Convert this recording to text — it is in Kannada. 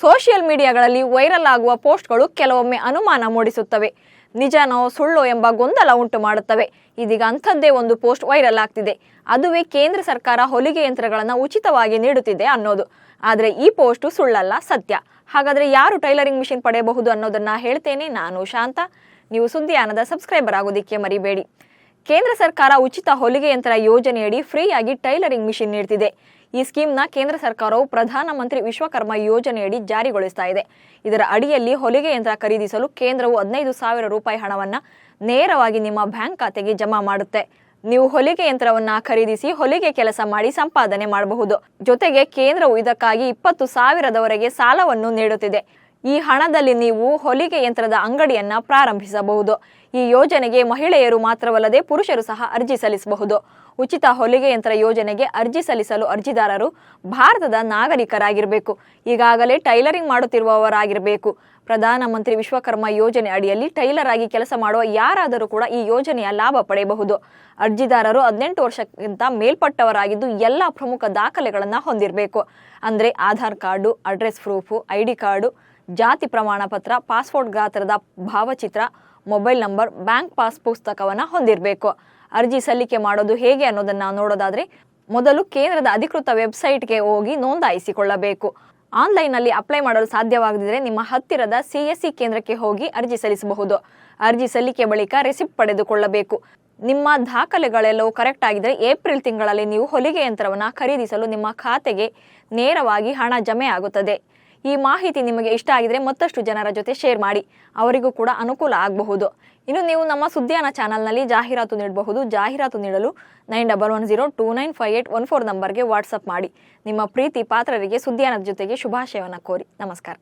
ಸೋಷಿಯಲ್ ಮೀಡಿಯಾಗಳಲ್ಲಿ ವೈರಲ್ ಆಗುವ ಪೋಸ್ಟ್ಗಳು ಕೆಲವೊಮ್ಮೆ ಅನುಮಾನ ಮೂಡಿಸುತ್ತವೆ. ನಿಜನೋ ಸುಳ್ಳು ಎಂಬ ಗೊಂದಲ ಉಂಟು ಮಾಡುತ್ತವೆ. ಇದೀಗ ಅಂಥದ್ದೇ ಒಂದು ಪೋಸ್ಟ್ ವೈರಲ್ ಆಗ್ತಿದೆ. ಅದುವೇ ಕೇಂದ್ರ ಸರ್ಕಾರ ಹೊಲಿಗೆ ಯಂತ್ರಗಳನ್ನು ಉಚಿತವಾಗಿ ನೀಡುತ್ತಿದೆ ಅನ್ನೋದು. ಆದರೆ ಈ ಪೋಸ್ಟು ಸುಳ್ಳಲ್ಲ, ಸತ್ಯ. ಹಾಗಾದರೆ ಯಾರು ಟೈಲರಿಂಗ್ ಮಿಷಿನ್ ಪಡೆಯಬಹುದು ಅನ್ನೋದನ್ನು ಹೇಳ್ತೇನೆ ನಾನು ಶಾಂತ. ನೀವು ಸುದ್ದಿಯಾನದ ಸಬ್ಸ್ಕ್ರೈಬರ್ ಆಗೋದಿಕ್ಕೆ ಮರಿಬೇಡಿ. ಕೇಂದ್ರ ಸರ್ಕಾರ ಉಚಿತ ಹೊಲಿಗೆ ಯಂತ್ರ ಯೋಜನೆಯಡಿ ಫ್ರೀಯಾಗಿ ಟೈಲರಿಂಗ್ ಮಿಷಿನ್ ನೀಡ್ತಿದೆ. ಈ ಸ್ಕೀಮ್ನ ಕೇಂದ್ರ ಸರ್ಕಾರವು ಪ್ರಧಾನಮಂತ್ರಿ ವಿಶ್ವಕರ್ಮ ಯೋಜನೆಯಡಿ ಜಾರಿಗೊಳಿಸ್ತಾ ಇದೆ. ಇದರ ಅಡಿಯಲ್ಲಿ ಹೊಲಿಗೆ ಯಂತ್ರ ಖರೀದಿಸಲು ಕೇಂದ್ರವು ಹದಿನೈದು ಸಾವಿರ ರೂಪಾಯಿ ಹಣವನ್ನು ನೇರವಾಗಿ ನಿಮ್ಮ ಬ್ಯಾಂಕ್ ಖಾತೆಗೆ ಜಮಾ ಮಾಡುತ್ತೆ. ನೀವು ಹೊಲಿಗೆ ಯಂತ್ರವನ್ನ ಖರೀದಿಸಿ ಹೊಲಿಗೆ ಕೆಲಸ ಮಾಡಿ ಸಂಪಾದನೆ ಮಾಡಬಹುದು. ಜೊತೆಗೆ ಕೇಂದ್ರವು ಇದಕ್ಕಾಗಿ ಇಪ್ಪತ್ತು ಸಾವಿರದವರೆಗೆ ಸಾಲವನ್ನು ನೀಡುತ್ತಿದೆ. ಈ ಹಣದಲ್ಲಿ ನೀವು ಹೊಲಿಗೆ ಯಂತ್ರದ ಅಂಗಡಿಯನ್ನ ಪ್ರಾರಂಭಿಸಬಹುದು. ಈ ಯೋಜನೆಗೆ ಮಹಿಳೆಯರು ಮಾತ್ರವಲ್ಲದೆ ಪುರುಷರು ಸಹ ಅರ್ಜಿ ಸಲ್ಲಿಸಬಹುದು. ಉಚಿತ ಹೊಲಿಗೆ ಯಂತ್ರ ಯೋಜನೆಗೆ ಅರ್ಜಿ ಸಲ್ಲಿಸಲು ಅರ್ಜಿದಾರರು ಭಾರತದ ನಾಗರಿಕರಾಗಿರಬೇಕು. ಈಗಾಗಲೇ ಟೈಲರಿಂಗ್ ಮಾಡುತ್ತಿರುವವರಾಗಿರಬೇಕು. ಪ್ರಧಾನಮಂತ್ರಿ ವಿಶ್ವಕರ್ಮ ಯೋಜನೆ ಅಡಿಯಲ್ಲಿ ಟೈಲರ್ ಆಗಿ ಕೆಲಸ ಮಾಡುವ ಯಾರಾದರೂ ಕೂಡ ಈ ಯೋಜನೆಯ ಲಾಭ ಪಡೆಯಬಹುದು. ಅರ್ಜಿದಾರರು ಹದಿನೆಂಟು ವರ್ಷಕ್ಕಿಂತ ಮೇಲ್ಪಟ್ಟವರಾಗಿದ್ದು ಎಲ್ಲ ಪ್ರಮುಖ ದಾಖಲೆಗಳನ್ನು ಹೊಂದಿರಬೇಕು. ಅಂದರೆ Aadhaar card, address proof I D card ಜಾತಿ ಪ್ರಮಾಣ ಪತ್ರ, ಪಾಸ್ಪೋರ್ಟ್ ಗಾತ್ರದ ಭಾವಚಿತ್ರ, ಮೊಬೈಲ್ ನಂಬರ್, ಬ್ಯಾಂಕ್ ಪಾಸ್ ಪುಸ್ತಕವನ್ನು ಹೊಂದಿರಬೇಕು. ಅರ್ಜಿ ಸಲ್ಲಿಕೆ ಮಾಡೋದು ಹೇಗೆ ಅನ್ನೋದನ್ನ ನೋಡೋದಾದ್ರೆ ಮೊದಲು ಕೇಂದ್ರದ ಅಧಿಕೃತ ವೆಬ್ಸೈಟ್ಗೆ ಹೋಗಿ ನೋಂದಾಯಿಸಿಕೊಳ್ಳಬೇಕು. ಆನ್ಲೈನ್ನಲ್ಲಿ ಅಪ್ಲೈ ಮಾಡಲು ಸಾಧ್ಯವಾಗದಿದ್ದರೆ ನಿಮ್ಮ ಹತ್ತಿರದ ಸಿ ಎಸ್ ಸಿ ಕೇಂದ್ರಕ್ಕೆ ಹೋಗಿ ಅರ್ಜಿ ಸಲ್ಲಿಸಬಹುದು. ಅರ್ಜಿ ಸಲ್ಲಿಕೆ ಬಳಿಕ ರೆಸಿಪ್ಟ್ ಪಡೆದುಕೊಳ್ಳಬೇಕು. ನಿಮ್ಮ ದಾಖಲೆಗಳೆಲ್ಲವೂ ಕರೆಕ್ಟ್ ಆಗಿದ್ರೆ ಏಪ್ರಿಲ್ ತಿಂಗಳಲ್ಲಿ ನೀವು ಹೊಲಿಗೆ ಯಂತ್ರವನ್ನು ಖರೀದಿಸಲು ನಿಮ್ಮ ಖಾತೆಗೆ ನೇರವಾಗಿ ಹಣ ಜಮೆ ಆಗುತ್ತದೆ. ಈ ಮಾಹಿತಿ ನಿಮಗೆ ಇಷ್ಟ ಆಗಿದ್ರೆ ಮತ್ತಷ್ಟು ಜನರ ಜೊತೆ ಶೇರ್ ಮಾಡಿ. ಅವರಿಗೂ ಕೂಡ ಅನುಕೂಲ ಆಗಬಹುದು. ಇನ್ನು ನೀವು ನಮ್ಮ ಸುದ್ದಿಯಾನ ಚಾನಲ್ನಲ್ಲಿ ಜಾಹೀರಾತು ನೀಡಬಹುದು. ಜಾಹೀರಾತು ನೀಡಲು nine double one zero two nine five eight one four ನಂಬರ್ಗೆ ವಾಟ್ಸಪ್ ಮಾಡಿ. ನಿಮ್ಮ ಪ್ರೀತಿ ಪಾತ್ರರಿಗೆ ಸುದ್ಯಾನದ ಜೊತೆಗೆ ಶುಭಾಶಯವನ್ನು ಕೋರಿ. ನಮಸ್ಕಾರ.